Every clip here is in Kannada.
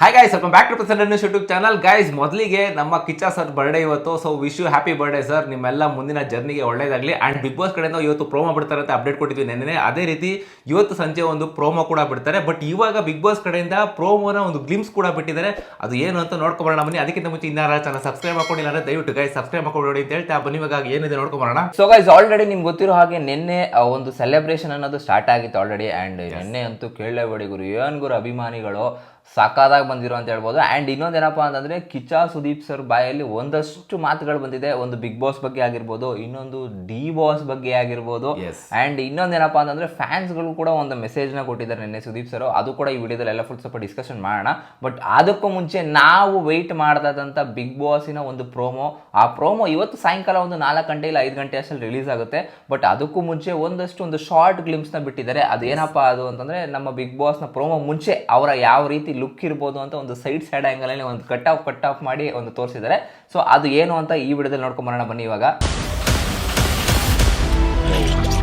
Hi guys welcome back to present YouTube channel guys ಮೊದಲಿಗೆ ನಮ್ಮ ಕಿಚ್ಚ ಸರ್ ಬರ್ಡೇ ಇವತ್ತು so wish you happy birthday sir ನಿಮ್ಮೆಲ್ಲ ಮುಂದಿನ ಜರ್ನಿಗೆ ಒಳ್ಳೇದಾಗಲಿ. ಆ್ಯಂಡ್ ಬಿಗ್ ಬಾಸ್ ಕಡೆಯಿಂದ ಇವತ್ತು ಪ್ರೋಮೋ ಬಿಡ್ತಾರೆ ಅಂತ ಅಪ್ಡೇಟ್ ಕೊಟ್ಟಿದ್ವಿ ನೆನ್ನೆ ಅದೇ ರೀತಿ ಇವತ್ತು ಸಂಜೆ ಒಂದು ಪ್ರೋಮೋ ಕೂಡ ಬಿಡ್ತಾರೆ. ಬಟ್ ಇವಾಗ ಬಿಗ್ ಬಾಸ್ ಕಡೆಯಿಂದ ಪ್ರೋಮೋನ ಒಂದು ಗ್ಲಿಮ್ಸ್ ಕೂಡ ಬಿಟ್ಟಿದ್ದಾರೆ. ಅದು ಏನು ಅಂತ ನೋಡ್ಕೊಬರೋಣ ಬನ್ನಿ. ಅದಕ್ಕಿಂತ ಮುಂಚೆ ಇನ್ನಾರ ಚಾನಲ್ ಸಬ್ಸ್ಕ್ರೈಬ್ ಮಾಡ್ಕೊಂಡಿಲ್ಲ ಅಂದರೆ ದಯವಿಟ್ಟು ಗೈಸ್ ಸಬ್ಸ್ಕ್ರೈಬ್ ಮಾಡ್ಕೊಂಡು ಅಂತ ಹೇಳ್ತಾ ಬನ್ನಿ. ಇವಾಗ ಏನಿದೆ ನೋಡ್ಕೊಬರೋಣ. ಸೊ ಗೈಸ್ ಆಲ್ರೆಡಿ ನಿಮ್ಗೆ ಗೊತ್ತಿರೋ ಹಾಗೆ ನಿನ್ನೆ ಒಂದು ಸೆಲೆಬ್ರೇಷನ್ ಅನ್ನೋದು ಸ್ಟಾರ್ಟ್ ಆಗಿತ್ತು ಆಲ್ರೆಡಿ ಆ್ಯಂಡ್ ನಿನ್ನೆ ಅಂತೂ ಕೇಳಲೇಬೇಡಿ ಗುರು. ಏನ್ ಗುರು ಅಭಿಮಾನಿಗಳು? ಸಾಕಾದಾಗ ಬಂದಿರೋ ಅಂತ ಹೇಳ್ಬೋದು. ಆ್ಯಂಡ್ ಇನ್ನೊಂದೇನಪ್ಪ ಅಂತಂದ್ರೆ ಕಿಚ್ಚ ಸುದೀಪ್ ಸರ್ ಬಾಯಲ್ಲಿ ಒಂದಷ್ಟು ಮಾತುಗಳು ಬಂದಿದೆ. ಒಂದು ಬಿಗ್ ಬಾಸ್ ಬಗ್ಗೆ ಆಗಿರ್ಬೋದು ಇನ್ನೊಂದು ಡಿ ಬಾಸ್ ಬಗ್ಗೆ ಆಗಿರ್ಬೋದು. ಆ್ಯಂಡ್ ಇನ್ನೊಂದು ಏನಪ್ಪ ಅಂತಂದ್ರೆ ಫ್ಯಾನ್ಸ್ಗಳು ಕೂಡ ಒಂದು ಮೆಸೇಜ್ನ ಕೊಟ್ಟಿದ್ದಾರೆ ನಿನ್ನೆ ಸುದೀಪ್ ಸರ್. ಅದು ಕೂಡ ಈ ವಿಡಿಯೋದಲ್ಲಿ ಎಲ್ಲ ಫುಲ್ ಸ್ವಲ್ಪ ಡಿಸ್ಕಷನ್ ಮಾಡೋಣ. ಬಟ್ ಅದಕ್ಕೂ ಮುಂಚೆ ನಾವು ವೆಯ್ಟ್ ಮಾಡ್ದಾದಂಥ ಬಿಗ್ ಬಾಸಿನ ಒಂದು ಪ್ರೋಮೋ ಆ ಪ್ರೋಮೋ ಇವತ್ತು ಸಾಯಂಕಾಲ ಒಂದು ನಾಲ್ಕು ಗಂಟೆ ಇಲ್ಲ ಐದು ಗಂಟೆ ಅಷ್ಟಲ್ಲಿ ರಿಲೀಸ್ ಆಗುತ್ತೆ. ಬಟ್ ಅದಕ್ಕೂ ಮುಂಚೆ ಒಂದಷ್ಟು ಒಂದು ಶಾರ್ಟ್ ಗ್ಲಿಮ್ಸ್ನ ಬಿಟ್ಟಿದ್ದಾರೆ. ಅದೇನಪ್ಪ ಅದು ಅಂತಂದ್ರೆ ನಮ್ಮ ಬಿಗ್ ಬಾಸ್ನ ಪ್ರೋಮೋ ಮುಂಚೆ ಅವರ ಯಾವ ರೀತಿ ಲುಕ್ ಇರ್ಬೋದು ಅಂತ ಒಂದು ಸೈಡ್ ಸೈಡ್ ಆ್ಯಂಗಲಲ್ಲಿ ಒಂದು ಕಟ್ ಆಫ್ ಕಟ್ ಆಫ್ ಮಾಡಿ ಒಂದು ತೋರಿಸಿದ್ದಾರೆ. ಸೊ ಅದು ಏನು ಅಂತ ಈ ವಿಡಿಯೋದಲ್ಲಿ ನೋಡ್ಕೊಂಬರೋಣ ಬನ್ನಿ ಇವಾಗ.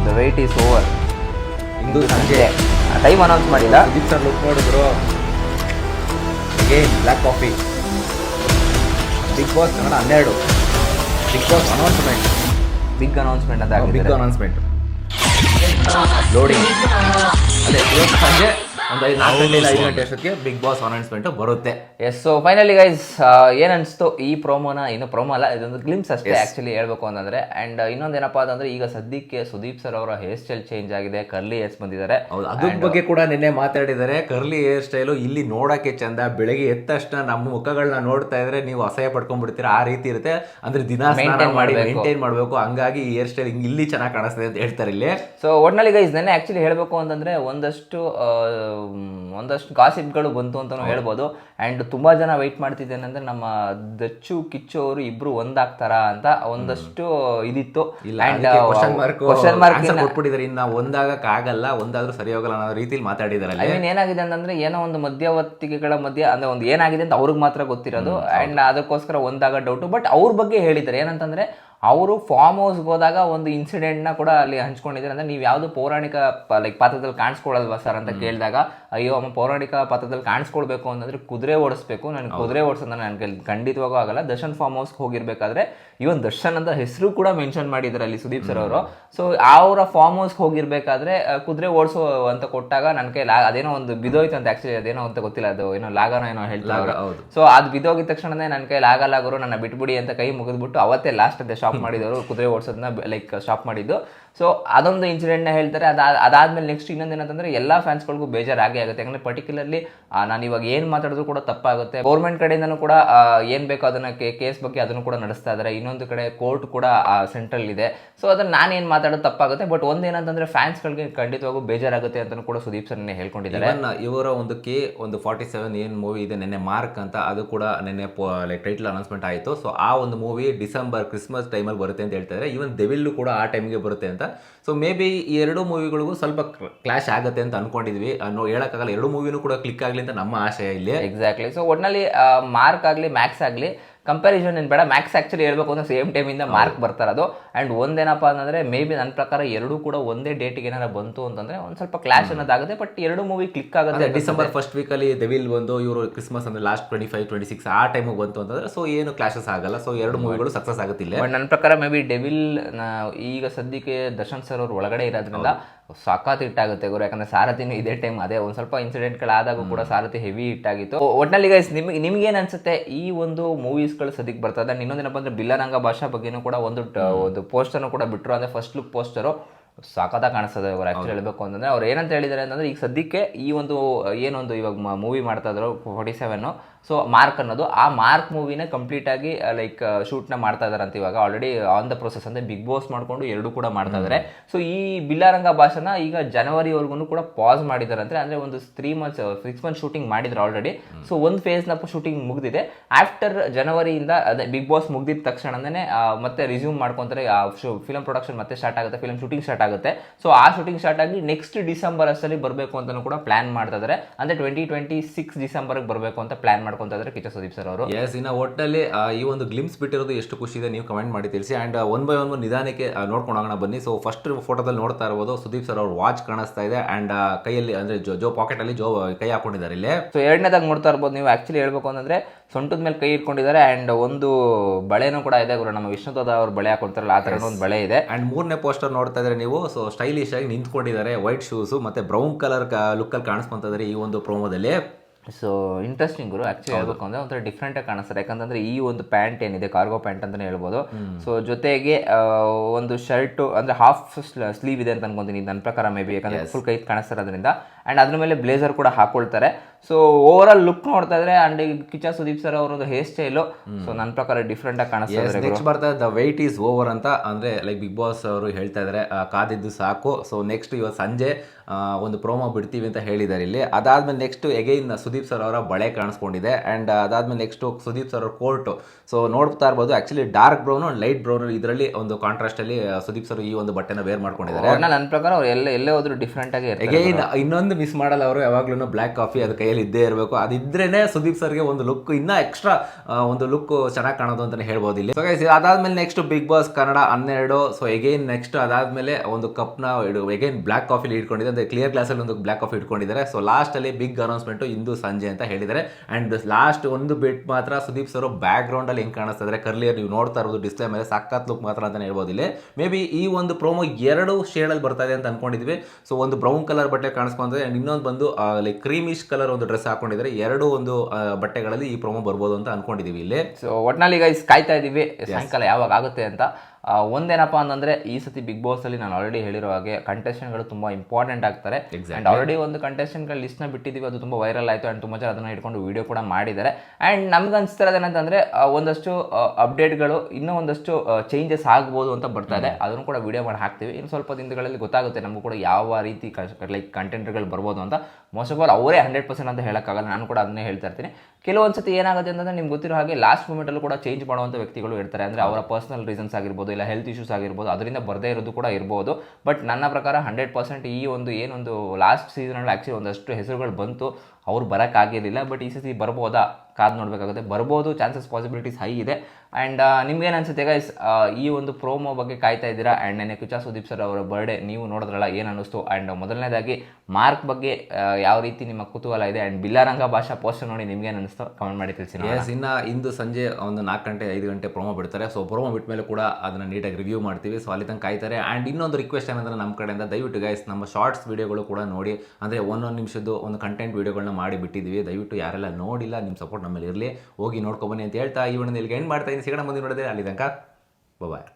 ದ ವೆಯ್ಟ್ ಈಸ್ ಓವರ್ ಇಂದು ಸಂಜೆ. ಟೈಮ್ ಅನೌನ್ಸ್ ಮಾಡಿಲ್ಲ. ಸರ್ ಲುಕ್ ನೋಡಿದ್ರು. ಏನ್ black coffee Bigg Boss Kannada ಹನ್ನೆರಡು. Bigg Boss announcement big announcement ಅಂತ ಬಿಗ್ ಅನೌನ್ಸ್ಮೆಂಟ್ ಲೋಡಿಂಗ್ ಅದೇ ಇವತ್ತು ಸಂಜೆ. ಒಂದು ಐದು ನಾಲ್ಕು ಗಂಟೆ ಐದು ಗಂಟೆ ಅಷ್ಟೊತ್ತಿಗೆ ಬಿಗ್ ಬಾಸ್ ಅನೌನ್ಸ್ಮೆಂಟ್ ಬರುತ್ತೆ. ಎಸ್ ಸೊ ಫೈನಲಿ ಗೈಸ್ ಏನ್ ಅನ್ಸ್ತು? ಈ ಪ್ರೋಮೋನ ಇನ್ನು ಪ್ರೋಮೋ ಅಲ್ಲ ಇದೊಂದು ಗ್ಲಿಮ್ಸ್ ಅಷ್ಟೇ ಆಕ್ಚುಲಿ ಹೇಳ್ಬೇಕು ಅಂತಂದ್ರೆ. ಅಂಡ್ ಇನ್ನೊಂದೇನಪ್ಪ ಅಂತಂದ್ರೆ ಈಗ ಸದ್ಯಕ್ಕೆ ಸುದೀಪ್ ಸರ್ ಅವರ ಹೇರ್ ಸ್ಟೈಲ್ ಚೇಂಜ್ ಆಗಿದೆ ಕರ್ಲಿ ಹೇರ್ಸ್ ಬಂದಿದ್ದಾರೆ. ಹೌದು ಅದ್ರ ಬಗ್ಗೆ ಕೂಡ ನಿನ್ನೆ ಮಾತಾಡಿದ್ದಾರೆ. ಕರ್ಲಿ ಹೇರ್ ಸ್ಟೈಲು ಇಲ್ಲಿ ನೋಡಕ್ಕೆ ಚಂದ ಬೆಳಗ್ಗೆ ಎದ್ದ ತಕ್ಷಣ ನಮ್ಮ ಮುಖಗಳನ್ನ ನೋಡ್ತಾ ಇದ್ರೆ ನೀವು ಅಸಹ್ಯ ಪಡ್ಕೊಂಡ್ಬಿಡ್ತೀರಾ ಆ ರೀತಿ ಇರುತ್ತೆ. ಅಂದ್ರೆ ದಿನ ಸ್ನಾನ ಮಾಡಿ. ಮೇಂಟೈನ್ ಮಾಡಬೇಕು. ಹಂಗಾಗಿ ಈ ಹೇರ್ ಸ್ಟೈಲ್ ಇಲ್ಲಿ ಚೆನ್ನಾಗಿ ಕಾಣಿಸ್ತದೆ ಅಂತ ಹೇಳ್ತಾರೆ ಇಲ್ಲಿ. ಸೊ ಒಟ್ನಲ್ಲಿ ಗೈಸ್ ನೆನ್ನೆ ಆಕ್ಚುಲಿ ಹೇಳಬೇಕು ಅಂತಂದ್ರೆ ಒಂದಷ್ಟು ಒಂದಷ್ಟು ಗಾಸಿಪ್ಗಳು ಬಂತು ಅಂತಲೂ ಹೇಳ್ಬೋದು. ಆ್ಯಂಡ್ ತುಂಬ ಜನ ವೆಯ್ಟ್ ಮಾಡ್ತಿದ್ದೇನೆ ಅಂದರೆ ನಮ್ಮ ದಚ್ಚು ಕಿಚ್ಚು ಅವರು ಇಬ್ಬರು ಒಂದಾಗ್ತಾರ ಅಂತ ಒಂದಷ್ಟು ಇದಿತ್ತು. ಕ್ವಶನ್ ಮಾರ್ಕ್ mark ಆನ್ಸರ್ ಇನ್ನ- ಆಗಲ್ಲ ಒಂದಾದ್ರೂ ಸರಿ ಹೋಗಲ್ಲ ಅನ್ನೋ ರೀತಿಲಿ ಮಾತಾಡಿದಾರೆ ಐ ಮೀನ್ ಏನಾಗಿದೆ ಅಂತಂದ್ರೆ ಏನೋ ಒಂದು ಮಧ್ಯವರ್ತಿಗಳ ಮಧ್ಯೆ ಅಂದ್ರೆ ಒಂದು ಏನಾಗಿದೆ ಅಂತ ಅವ್ರಿಗೆ ಮಾತ್ರ ಗೊತ್ತಿರೋದು. ಆ್ಯಂಡ್ ಅದಕ್ಕೋಸ್ಕರ ಒಂದಾಗ ಡೌಟು ಬಟ್ ಅವ್ರ ಬಗ್ಗೆ ಹೇಳಿದ್ದಾರೆ. ಏನಂತಂದ್ರೆ ಅವರು ಫಾರ್ಮ್ ಹೌಸ್ ಹೋದಾಗ ಒಂದು ಇನ್ಸಿಡೆಂಟ್ನ ಕೂಡ ಅಲ್ಲಿ ಹಂಚ್ಕೊಂಡಿದ್ದಾರೆ. ಅಂದ್ರೆ ನೀವು ಯಾವುದು ಪೌರಾಣಿಕ ಲೈಕ್ ಪಾತ್ರದಲ್ಲಿ ಕಾಣಿಸ್ಕೊಳ್ಳಲ್ವಾ ಸರ್ ಅಂತ ಕೇಳಿದಾಗ ಅಯ್ಯೋ ಅಮ್ಮ ಪೌರಾಣಿಕ ಪಾತ್ರದಲ್ಲಿ ಕಾಣಿಸ್ಕೊಳ್ಬೇಕು ಅಂತಂದ್ರೆ ಕುದುರೆ ಓಡಿಸ್ಬೇಕು. ನನಗೆ ಕುದುರೆ ಓಡಿಸೋದು ನನಗೆ ಖಂಡಿತವಾಗೂ ಆಗಲ್ಲ. ದರ್ಶನ್ ಫಾರ್ಮ್ ಹೌಸ್ಗೆ ಹೋಗಿರ್ಬೇಕಾದ್ರೆ ಇವನ್ ದರ್ಶನ್ ಅಂತ ಹೆಸರು ಕೂಡ ಮೆನ್ಷನ್ ಮಾಡಿದ್ದಾರೆ ಅಲ್ಲಿ ಸುದೀಪ್ ಸರ್ ಅವರು. ಸೊ ಅವರ ಫಾರ್ಮ್ ಹೌಸ್ಗೆ ಹೋಗಿರ್ಬೇಕಾದ್ರೆ ಕುದುರೆ ಓಡಿಸೋ ಅಂತ ಕೊಟ್ಟಾಗ ನನಗೆ ಕೈ ಲಾ ಅದೇನೋ ಒಂದು ಬಿದೋಯ್ತು ಅಂತ ಆಕ್ಚುಲಿ ಅದೇನೋ ಅಂತ ಗೊತ್ತಿಲ್ಲ. ಅದು ಏನೋ ಲಾಗನ ಏನೋ ಹೇಳ್ತಾರೆ. ಸೊ ಅದು ಬಿದೋಗಿದ ತಕ್ಷಣನೇ ನನ್ನ ಕೈ ಆಗಲ್ಲ ಗುರು ನನ್ನ ಬಿಟ್ಬಿಡಿ ಅಂತ ಕೈ ಮುಗಿದ್ಬಿಟ್ಟು ಅವತ್ತೇ ಲಾಸ್ಟ್ ಅದೇ ಸ್ಟಾಪ್ ಮಾಡಿದವರು, ಕುದುರೆ ಓಡಿಸೋದನ್ನ ಲೈಕ್ ಸ್ಟಾಪ್ ಮಾಡಿದ್ದು. ಸೊ ಅದೊಂದು ಇನ್ಸಿಡೆಂಟ್ನ ಹೇಳ್ತಾರೆ. ಅದು, ಅದಾದ್ಮೇಲೆ ನೆಕ್ಸ್ಟ್ ಇನ್ನೊಂದು ಏನಂತಂದ್ರೆ, ಎಲ್ಲ ಫ್ಯಾನ್ಸ್ಗಳಿಗೂ ಬೇಜಾರಾಗೇ ಆಗುತ್ತೆ. ಯಾಕಂದ್ರೆ ಪರ್ಟಿಕ್ಯುಲರ್ಲಿ ನಾನು ಇವಾಗ ಏನು ಮಾತಾಡಿದ್ರು ಕೂಡ ತಪ್ಪಾಗುತ್ತೆ. ಗೌರ್ಮೆಂಟ್ ಕಡೆಯಿಂದನೂ ಕೂಡ ಏನು ಬೇಕೋ ಅದನ್ನ ಕೇಸ್ ಬಗ್ಗೆ ಅದನ್ನು ಕೂಡ ನಡೆಸ್ತಾ ಇದ್ದಾರೆ ಇನ್ನೊಂದು ಕಡೆ ಕೋರ್ಟ್ ಕೂಡ ಸೆಂಟ್ರಲ್ ಇದೆ. ಸೊ ಅದನ್ನ ನಾನು ಏನು ಮಾತಾಡೋದು ತಪ್ಪಾಗುತ್ತೆ. ಬಟ್ ಒಂದೇನಂತಂದ್ರೆ ಫ್ಯಾನ್ಸ್ಗಳಿಗೆ ಖಂಡಿತವಾಗೂ ಬೇಜಾರಾಗುತ್ತೆ ಅಂತ ಕೂಡ ಸುದೀಪ್ ಸರ್ ಹೇಳ್ಕೊಂಡಿದ್ದಾರೆ. ಇವರ ಒಂದು ಕೆ, ಒಂದು ಫಾರ್ಟಿ ಸೆವೆನ್ ಏನು ಮೂವಿ ಇದೆ, ನೆನ್ನೆ ಮಾರ್ಕ್ ಅಂತ, ಅದು ಕೂಡ ನೆನ್ನೆ ಲೈಕ್ ಟೈಟಲ್ ಅನೌನ್ಸ್ಮೆಂಟ್ ಆಯಿತು. ಸೊ ಆ ಒಂದು ಮೂವಿ ಡಿಸೆಂಬರ್ ಕ್ರಿಸ್ಮಸ್ ಟೈಮಲ್ಲಿ ಬರುತ್ತೆ ಅಂತ ಹೇಳ್ತಾರೆ ಈವನ್ ದೆವಿಲ್ಲು ಕೂಡ ಆ ಟೈಮ್ಗೆ ಬರುತ್ತೆ ಅಂತ. ಸೊ ಮೇ ಬಿ ಈ ಎರಡು ಮೂವಿಗಳಿಗೂ ಸ್ವಲ್ಪ ಕ್ಲಾಶ್ ಆಗುತ್ತೆ ಅಂತ ಅನ್ಕೊಂಡಿದ್ವಿ. ಹೇಳಕ್ಕಾಗಲ್ಲ. ಎರಡು ಮೂವಿನೂ ಕೂಡ ಕ್ಲಿಕ್ ಆಗಲಿ ಅಂತ ನಮ್ಮ ಆಶಯ ಇಲ್ಲಿ. ಎಕ್ಸಾಕ್ಟ್ಲಿ ಸೊ ಒಟ್ನಲ್ಲಿ ಮಾರ್ಕ್ ಆಗಲಿ ಮ್ಯಾಕ್ಸ್ ಆಗಲಿ ಕಂಪ್ಯಾರಿಸನ್ ಏನು ಬೇಡ ಮ್ಯಾಕ್ಸ್ ಆ್ಯಕ್ಚುಲಿ ಹೇಳ್ಬೇಕು ಅಂದ್ರೆ ಸೇಮ್ ಟೈಮಿಂದ ಮಾರ್ಕ್ ಬರ್ತಾರದು ಆ್ಯಂಡ್ ಒಂದೇನಪ್ಪ ಅಂತಂದರೆ ಮೇ ಬಿ ನನ್ನ ಪ್ರಕಾರ ಎರಡೂ ಕೂಡ ಒಂದೇ ಡೇಟಿಗೆ ಏನಾರ ಬಂತು ಅಂತಂದರೆ ಒಂದು ಸ್ವಲ್ಪ ಕ್ಲಾಶ್ ಅನ್ನೋದಾಗುತ್ತೆ ಬಟ್ ಎರಡು ಮೂವಿ ಕ್ಲಿಕ್ ಆಗುತ್ತೆ ಡಿಸೆಂಬರ್ ಫಸ್ಟ್ ವೀಕಲ್ಲಿ ದೆವಿಲ್ ಬಂದು ಇವರು ಕ್ರಿಸ್ಮಸ್ ಅಂದರೆ last twenty five twenty six ಆ ಟೈಮಿಗೆ ಬಂತು ಅಂತಂದರೆ ಸೊ ಏನು ಕ್ಲಾಶಸ್ ಆಗಲ್ಲ. ಸೊ ಎರಡು ಮೂವಿಗಳು ಸಕ್ಸಸ್ ಆಗುತ್ತಿಲ್ಲ. ಬಟ್ ನನ್ನ ಪ್ರಕಾರ ಮೇ ಬಿ ಡೆವಿಲ್ ಈಗ ಸದ್ಯಕ್ಕೆ ದರ್ಶನ್ ಸರ್ ಅವ್ರು ಒಳಗಡೆ ಇರೋದ್ರಿಂದ ಸಖತ್ ಹಿಟ್ಟಾಗುತ್ತೆ ಗುರು. ಯಾಕಂದ್ರೆ ಸಾರಥಿನೂ ಇದೇ ಟೈಮ್ ಅದೇ ಒಂದು ಸ್ವಲ್ಪ ಇನ್ಸಿಡೆಂಟ್ಗಳಾದಾಗ ಕೂಡ ಸಾರಥಿ ಹೆವಿ ಹಿಟ್ಟಾಗಿತ್ತು ಒಟ್ನಲ್ಲಿ ಗೈಸ್ ನಿಮ್ಗೆ ನಿಮ್ಗೇನು ಅನ್ಸುತ್ತೆ? ಈ ಒಂದು ಮೂವೀಸ್ಗಳು ಸದ್ಯಕ್ಕೆ ಬರ್ತದೆ ಇನ್ನೊಂದೇನಪ್ಪ ಅಂದ್ರೆ ಬಿಲ್ಲರಂಗ ಭಾಷಾ ಬಗ್ಗೆನೂ ಕೂಡ ಒಂದು ಒಂದು ಪೋಸ್ಟರ್ ಕೂಡ ಬಿಟ್ಟರು ಅಂದ್ರೆ ಫಸ್ಟ್ ಲುಕ್ ಪೋಸ್ಟರು ಸಾಕತ್ತಾಗಿ ಕಾಣಿಸ್ತದೆ ಇವರು ಆ್ಯಕ್ಚುಲಿ ಹೇಳಬೇಕು ಅಂತಂದ್ರೆ. ಅವ್ರು ಏನಂತ ಹೇಳಿದ್ದಾರೆ ಅಂತಂದ್ರೆ ಈಗ ಸದ್ಯಕ್ಕೆ ಈ ಒಂದು ಏನೊಂದು ಇವಾಗ ಮೂವಿ ಮಾಡ್ತಾ ಇದ್ರು ಫೋರ್ಟಿ ಸೆವೆನ್ ಸೊ ಮಾರ್ಕ್ ಅನ್ನೋದು ಆ ಮಾರ್ಕ್ ಮೂವಿನ ಕಂಪ್ಲೀಟ್ ಆಗಿ ಲೈಕ್ ಶೂಟ್ನ ಮಾಡ್ತಾ ಇದಾರೆ ಅಂತ ಇವಾಗ. ಆಲ್ರೆಡಿ ಆನ್ ದ ಪ್ರೊಸೆಸ್ ಅಂದ್ರೆ ಬಿಗ್ ಬಾಸ್ ಮಾಡ್ಕೊಂಡು ಎರಡು ಕೂಡ ಮಾಡ್ತಾ ಇದಾರೆ. ಸೊ ಈ ಬಿಲ್ಲಾರಂಗ ಭಾಷಣ ಈಗ ಜನವರಿವರೆಗೂ ಕೂಡ ಪಾಸ್ ಮಾಡಿದ್ದಾರೆ ಅಂದ್ರೆ ಅಂದ್ರೆ ಒಂದು three months six month shooting ಮಾಡಿದ್ರು ಆಲ್ರೆಡಿ ಸೊ ಒಂದು ಫೇಸ್ನ ಶೂಟಿಂಗ್ ಮುಗಿದಿದೆ. ಆಫ್ಟರ್ ಜನವರಿಯಿಂದ ಅದೇ ಬಿಗ್ ಬಾಸ್ ಮುಗ್ದಿದ ತಕ್ಷಣನೇ ಮತ್ತೆ ರಿಸ್ಯೂಮ್ ಮಾಡ್ಕೊಂತಾರೆ ಫಿಲಮ್ ಪ್ರೊಡಕ್ಷನ್ ಮತ್ತೆ ಸ್ಟಾರ್ಟ್ ಆಗುತ್ತೆ ಫಿಲಮ್ ಶೂಟಿಂಗ್ ಸ್ಟಾರ್ಟ್ ಆಗುತ್ತೆ. ಸೊ ಆ ಶೂಟಿಂಗ್ ಸ್ಟಾರ್ಟ್ ಆಗಿ ನೆಕ್ಸ್ಟ್ ಡಿಸೆಂಬರ್ ಅಷ್ಟಲ್ಲಿ ಬರಬೇಕು ಅಂತಲೂ ಕೂಡ ಪ್ಲಾನ್ ಮಾಡ್ತಾ ಇದ್ದಾರೆ ಅಂದ್ರೆ ಟ್ವೆಂಟಿ ಟ್ವೆಂಟಿ ಸಿಕ್ಸ್ ಡಿಸೆಂಬರ್ಗೆ ಬರಬೇಕು ಅಂತ ಪ್ಲಾನ್ ಮಾಡ್ಕೊಂಡು ಮಾಡ್ಕೊಂತ ಇದ್ರೆ ಕಿಚ್ಚ ಸುದೀಪ್ ಸರ್ ಅವರು. ಎಸ್ ಇನ್ನು ಒಟ್ಟಲ್ಲಿ ಈ ಒಂದು ಗ್ಲಿಮ್ಸ್ ಬಿಟ್ಟಿರೋದು ಎಷ್ಟು ಖುಷಿ ಇದೆ ನೀವು ಕಮೆಂಟ್ ಮಾಡಿ ತಿಳಿಸಿ. ಆ್ಯಂಡ್ ಒನ್ ಬೈ ಒನ್ ನಿಧಾನಕ್ಕೆ ನೋಡ್ಕೊಂಡು ಹೋಗೋಣ ಬನ್ನಿ. ಸೊ ಫಸ್ಟ್ ಫೋಟೋದಲ್ಲಿ ನೋಡ್ತಾ ಇರ್ಬೋದು ಸುದೀಪ್ ಸರ್ ಅವ್ರ ವಾಚ್ ಕಾಣಿಸ್ತಾ ಇದೆ. ಆ್ಯಂಡ್ ಕೈಯಲ್ಲಿ ಅಂದರೆ ಜೋ ಜೋ ಪಾಕೆಟಲ್ಲಿ ಜೋ ಕೈ ಹಾಕೊಂಡಿದ್ದಾರೆ ಇಲ್ಲಿ. ಸೊ ಎರಡನೇದಾಗ ನೋಡ್ತಾ ಇರ್ಬೋದು ನೀವು. ಆಕ್ಚುಲಿ ಹೇಳ್ಬೇಕು ಅಂತಂದ್ರೆ ಸೊಂಟದ ಮೇಲೆ ಕೈ ಇಟ್ಕೊಂಡಿದ್ದಾರೆ. ಅಂಡ್ ಒಂದು ಬಳೆನೂ ಕೂಡ ಇದೆ ಗುರು. ನಮ್ಮ ವಿಷ್ಣುದಾದ ಅವ್ರು ಬಳೆ ಹಾಕೊಂತಾರಲ್ಲ ಆ ಥರ ಒಂದು ಬಳೆ ಇದೆ. ಆ್ಯಂಡ್ ಮೂರನೇ ಪೋಸ್ಟರ್ ನೋಡ್ತಾ ಇದ್ರೆ ನೀವು ಸೊ ಸ್ಟೈಲಿಶ್ ಆಗಿ ನಿಂತ್ಕೊಂಡಿದ್ದಾರೆ. ವೈಟ್ ಶೂಸು ಮತ್ತೆ ಬ್ರೌನ್ ಕಲರ್ ಲುಕ್ಕಲ್ಲಿ ಕಾಣಿಸ್ತಾ ಇದ್ದಾರೆ ಈ ಒಂದು ಪ್ರೋಮೋದಲ್ಲಿ ಸೊ ಇಂಟ್ರೆಸ್ಟಿಂಗ್ ಗುರು. ಆಕ್ಚುಲಿ ಹೇಳ್ಬೇಕು ಅಂದ್ರೆ ಒಂಥರ ಡಿಫ್ರೆಂಟ್ ಆಗಿ ಕಾಣಿಸ್ತಾರೆ ಯಾಕಂತಂದ್ರೆ ಈ ಒಂದು ಪ್ಯಾಂಟ್ ಏನಿದೆ ಕಾರ್ಗೋ ಪ್ಯಾಂಟ್ ಅಂತಾನೆ ಹೇಳ್ಬೋದು. ಸೊ ಜೊತೆಗೆ ಒಂದು ಶರ್ಟ್ ಅಂದ್ರೆ ಹಾಫ್ ಸ್ಲೀವ್ ಇದೆ ಅಂತ ಅನ್ಕೊಂತೀನಿ ನನ್ನ ಪ್ರಕಾರ ಮೇ ಬಿ ಯಾಕಂದ್ರೆ ಫುಲ್ ಕೈ ಕಾಣಿಸ್ತಾರೆ ಅದರಿಂದ ಅಂಡ್ ಅದ್ರ ಮೇಲೆ ಬ್ಲೇಸರ್ ಕೂಡ ಹಾಕೊಳ್ತಾರೆ. ಸೊ ಓವರ್ ಆಲ್ ಲುಕ್ ನೋಡ್ತಾ ಇದ್ರೆ ಅಂಡ್ ಕಿಚನ್ ಸುದೀಪ್ ಸರ್ ಅವರೊಂದು ಹೇರ್ ಸ್ಟೈಲು ಸೊ ನನ್ನ ಪ್ರಕಾರ ಡಿಫ್ರೆಂಟ್ ಆಗಿ ಕಾಣಿಸ್ತಾರೆ ನೆಕ್ಸ್ಟ್ ಬರ್ತಾ ದ ವೆಯ್ಟ್ ಈಸ್ ಓವರ್ ಅಂತ ಅಂದ್ರೆ ಲೈಕ್ ಬಿಗ್ ಬಾಸ್ ಅವರು ಹೇಳ್ತಾ ಇದ್ದಾರೆ ಕಾದಿದ್ದು ಸಾಕು. ಸೊ ನೆಕ್ಸ್ಟ್ ಇವತ್ತು ಸಂಜೆ ಒಂದು ಪ್ರೋಮೋ ಬಿಡ್ತೀವಿ ಅಂತ ಹೇಳಿದ್ದಾರೆ ಇಲ್ಲಿ. ಅದಾದ್ಮೇಲೆ ನೆಕ್ಸ್ಟ್ ಎಗೈನ್ ಸುದೀಪ್ ಸರ್ ಅವರ ಬಳೆ ಕಾಣಿಸ್ಕೊಂಡಿದೆ. ಅಂಡ್ ಅದಾದ್ಮೇಲೆ ನೆಕ್ಸ್ಟ್ ಸುದೀಪ್ ಸರ್ ಅವ್ರ ಕೋರ್ಟ್. ಸೊ ನೋಡ್ತಾ ಇರ್ಬೋದು actually dark brown light brown ಇದರಲ್ಲಿ ಒಂದು ಕಾಂಟ್ರಾಸ್ಟ್ ಅಲ್ಲಿ ಸುದೀಪ್ ಸರ್ ಈ ಒಂದು ಬಟ್ಟೆನ ವೇರ್ ಮಾಡ್ಕೊಂಡಿದ್ದಾರೆ. ನನ್ನ ಪ್ರಕಾರ ಅವ್ರು ಎಲ್ಲ ಎಲ್ಲೇ ಹೋದ್ರು ಡಿಫ್ರೆಂಟ್ ಆಗಿ ಇರ್ತಾರೆ ಎಗೈನ್ ಇನ್ನೊಂದು ಮಿಸ್ ಮಾಡಲ್ಲ ಅವರು ಯಾವಾಗ್ಲೂ ಬ್ಲ್ಯಾಕ್ ಕಾಫಿ ಅದು ಕೈಯಲ್ಲಿ ಇದ್ದೇ ಇರಬೇಕು. ಅದಿದ್ರೇನೆ ಸುದೀಪ್ ಸರ್ಗೆ ಒಂದು ಲುಕ್ ಇನ್ನ ಎಕ್ಸ್ಟ್ರಾ ಒಂದು ಲುಕ್ ಚೆನ್ನಾಗಿ ಕಾಣೋದು ಅಂತಾನೆ ಹೇಳ್ಬೋದು ಇಲ್ಲಿ. ಸೊ ಗೈಸ್ ಅದಾದ್ಮೇಲೆ ನೆಕ್ಸ್ಟ್ ಬಿಗ್ ಬಾಸ್ ಕನ್ನಡ ಹನ್ನೆರಡು. ಸೊ ಎಗೈನ್ ನೆಕ್ಸ್ಟ್ ಅದಾದ್ಮೇಲೆ ಒಂದು ಕಪ್ನ ಎಗೈನ್ ಬ್ಲ್ಯಾಕ್ ಕಾಫಿ ಇಟ್ಕೊಂಡಿದೆ ಅಂದ್ರೆ ಕ್ಲಿಯರ್ ಗ್ಲಾಸಲ್ಲಿ ಒಂದು ಬ್ಲ್ಯಾಕ್ ಕಾಫಿ ಇಟ್ಕೊಂಡಿದ್ದಾರೆ. ಸೊ ಲಾಸ್ಟ್ ಅಲ್ಲಿ ಬಿಗ್ ಅನೌನ್ಸ್ಮೆಂಟ್ ಇಂದು ಸಂಜೆ ಅಂತ ಹೇಳಿದ್ದಾರೆ. ಆ್ಯಂಡ್ ಲಾಸ್ಟ್ ಒಂದು ಬಿಟ್ ಮಾತ್ರ ಸುದೀಪ್ ಸರ್ ಬ್ಯಾಕ್ ಗ್ರೌಂಡಲ್ಲಿ ಹೆಂಗ್ ಕಾಣಿಸ್ತಾ ಇದ್ದಾರೆ? ಕರ್ಲಿಯರ್ ನೀವು ನೋಡ್ತಾ ಇರೋದು ಡಿಸ್ಪ್ಲೇ ಮೇಲೆ ಸಖತ್ ಲುಕ್ ಮಾತ್ರ ಅಂತಲೇ ಹೇಳ್ಬೋದು ಇಲ್ಲಿ. ಮೇ ಬಿ ಈ ಒಂದು ಪ್ರೋಮೋ ಎರಡು ಶೇಡಲ್ಲಿ ಬರ್ತಾ ಇದೆ ಅಂತ ಅಂದ್ಕೊಂಡಿದ್ವಿ ಸೊ ಒಂದು ಬ್ರೌನ್ ಕಲರ್ ಬಟ್ಟೆ ಕಾಣಿಸ್ಕೊಂತದೆ. ಆ್ಯಂಡ್ ಇನ್ನೊಂದು ಬಂದು ಲೈಕ್ ಕ್ರೀಮಿಶ್ ಕಲರ್ ಒಂದು ಡ್ರೆಸ್ ಹಾಕೊಂಡಿದ್ದಾರೆ. ಎರಡು ಒಂದು ಬಟ್ಟೆಗಳಲ್ಲಿ ಈ ಪ್ರೋಮೋ ಬರ್ಬೋದು ಅಂತ ಅನ್ಕೊಂಡಿದೀವಿ ಇಲ್ಲಿ. ಸೊ ಒಟ್ನಲ್ಲಿ ಈಗ ಕಾಯ್ತಾ ಇದ್ದೀವಿ ಸಾಯಂಕಾಲ ಯಾವಾಗ ಆಗುತ್ತೆ ಅಂತ. ಒಂದೇನಪ್ಪ ಅಂತಂದ್ರೆ ಈ ಸತಿ ಬಿಗ್ ಬಾಸ್ ಅಲ್ಲಿ ನಾನು ಆಲ್ರೆಡಿ ಹೇಳಿರೋ ಹಾಗೆ ಕಂಟೆಸ್ಟೆಂಟ್ಗಳು ತುಂಬಾ ಇಂಪಾರ್ಟೆಂಟ್ ಆಗ್ತಾರೆ. ಅಂಡ್ ಆಲ್ರೆಡಿ ಒಂದು ಕಂಟೆಸ್ಟೆಂಟ್ಗಳ ಲಿಸ್ಟ್ನ ಬಿಟ್ಟಿದ್ದೀವಿ ಅದು ತುಂಬಾ ವೈರಲ್ ಆಯ್ತು ಅಂಡ್ ತುಂಬಾ ಜನ ಅದನ್ನ ಇಟ್ಕೊಂಡು ವಿಡಿಯೋ ಕೂಡ ಮಾಡಿದ್ದಾರೆ. ಅಂಡ್ ನಮ್ಗೆ ಅನಿಸ್ತಿರೋದು ಏನಂತಂದ್ರೆ ಒಂದಷ್ಟು ಅಪ್ಡೇಟ್ಗಳು ಇನ್ನೂ ಒಂದಷ್ಟು ಚೇಂಜಸ್ ಆಗ್ಬೋದು ಅಂತ ಬರ್ತಾ ಇದೆ. ಅದನ್ನು ಕೂಡ ವಿಡಿಯೋ ಮಾಡಿ ಹಾಕ್ತೀವಿ. ಇನ್ನು ಸ್ವಲ್ಪ ದಿನಗಳಲ್ಲಿ ಗೊತ್ತಾಗುತ್ತೆ ನಮಗೂ ಕೂಡ ಯಾವ ರೀತಿ ಲೈಕ್ ಕಂಟೆಂಟ್ಗಳು ಬರ್ಬೋದು ಅಂತ. ಮೋಸ್ಟ್ ಆಫ್ ಆಲ್ ಅವರೇ ಹಂಡ್ರೆಡ್ ಪರ್ಸೆಂಟ್ ಅಂತ ಹೇಳೋಕ್ಕಾಗಲ್ಲ. ನಾನು ಕೂಡ ಅದನ್ನೇ ಹೇಳ್ತಾ ಇರ್ತೀನಿ. ಕೆಲವೊಂದು ಸತಿ ಏನಾಗುತ್ತೆ ಅಂತಂದ್ರೆ ನಿಮ್ಗೆ ಗೊತ್ತಿರೋ ಹಾಗೆ ಲಾಸ್ಟ್ ಮೂಮೆಂಟಲ್ಲೂ ಕೂಡ ಚೇಂಜ್ ಮಾಡುವಂಥ ವ್ಯಕ್ತಿಗಳು ಇರ್ತಾರೆ. ಅಂದರೆ ಅವರ ಪರ್ಸನಲ್ ರೀಸನ್ಸ್ ಆಗಿರ್ಬೋದು ಇಲ್ಲ ಹೆಲ್ತ್ ಇಶ್ಯೂಸ್ ಆಗಿರ್ಬೋದು, ಅದರಿಂದ ಬರದೇ ಇರೋದು ಕೂಡ ಇರ್ಬೋದು. ಬಟ್ ನನ್ನ ಪ್ರಕಾರ ಹಂಡ್ರೆಡ್ ಪರ್ಸೆಂಟ್ ಈ ಒಂದು ಏನೊಂದು ಲಾಸ್ಟ್ ಸೀಸನಲ್ಲಿ ಆ್ಯಕ್ಚುಲಿ ಒಂದಷ್ಟು ಹೆಸರುಗಳು ಬಂತು. ಅವ್ರು ಬರೋಕ್ಕಾಗಿರಲಿಲ್ಲ ಬಟ್ ಈ ಸತಿ ಬರ್ಬೋದಾ? ಕಾದು ನೋಡಬೇಕಾಗುತ್ತೆ. ಬರ್ಬೋದು ಚಾನ್ಸಸ್ ಪಾಸಿಬಿಲಿಟೀಸ್ ಹೈ ಇದೆ. ಆ್ಯಂಡ್ ನಿಮ್ಗೇನು ಅನಿಸುತ್ತೆ ಗೈಸ್ ಈ ಒಂದು ಪ್ರೋಮೋ ಬಗ್ಗೆ ಕಾಯ್ತಾ ಇದ್ದೀರಾ? ಆ್ಯಂಡ್ ನೆನೆ ಕುಚಾ ಸುದೀಪ್ ಸರ್ ಅವರ ಬರ್ಡೇ ನೀವು ನೋಡಿದ್ರಲ್ಲ ಏನು ಅನ್ನಿಸ್ತು? ಆ್ಯಂಡ್ ಮೊದಲನೇದಾಗಿ ಮಾರ್ಕ್ ಬಗ್ಗೆ ಯಾವ ರೀತಿ ನಿಮ್ಮ ಕುತೂಹಲ ಇದೆ? ಆ್ಯಂಡ್ ಬಿಲ್ಲಾರಂಗ ಭಾಷಾ ಪೋಸ್ಟರ್ ನೋಡಿ ನಿಮ್ಗೇನು ಅನಿಸ್ತು ಕಮೆಂಟ್ ಮಾಡಿ ತಿಳಿಸಿ. ಎಸ್ ಇನ್ನು ಇಂದು ಸಂಜೆ ಒಂದು ನಾಲ್ಕು ಗಂಟೆ, ಐದು ಗಂಟೆ ಪ್ರೋಮೋ ಬಿಡ್ತಾರೆ. ಸೊ ಪ್ರೋಮೋ ಬಿಟ್ಟ ಮೇಲೆ ಕೂಡ ಅದನ್ನು ನೀಟಾಗಿ ರಿವ್ಯೂ ಮಾಡ್ತೀವಿ. ಸೊ ಅಲ್ಲಿ ತಂಗ ಕಾಯ್ತಾರೆ. ಆ್ಯಂಡ್ ಇನ್ನೊಂದು ರಿಕ್ವೆಸ್ಟ್ ಏನಂದ್ರೆ ನಮ್ಮ ಕಡೆಯಿಂದ ದಯವಿಟ್ಟು ಗೈಸ್ ನಮ್ಮ ಶಾರ್ಟ್ಸ್ ವೀಡಿಯೋಗಳು ಕೂಡ ನೋಡಿ. ಅಂದರೆ ಒಂದೊಂದು ನಿಮಿಷದ್ದು ಒಂದು ಕಂಟೆಂಟ್ ವೀಡಿಯೋಗಳನ್ನ ಮಾಡಿ ಬಿಟ್ಟಿದ್ದೀವಿ. ದಯವಿಟ್ಟು ಯಾರೆಲ್ಲ ನೋಡಿಲ್ಲ ನಿಮ್ಮ ಸಪೋರ್ಟ್ ನಮ್ಮಲ್ಲಿ ಇರಲಿ. ಹೋಗಿ ನೋಡ್ಕೊಬನ್ನಿ ಅಂತ ಹೇಳ್ತಾ ಈ ಒಂದು ಇಲ್ಲಿಗೆ ಎಂಡ್ ಮಾಡ್ತಾ ಇದ್ದೀನಿ. ಸಿಗೋಣ ಮುಂದೆ ನೋಡಿದ್ರೆ ಅಲ್ಲಿ ತನಕ ಬಾಯ್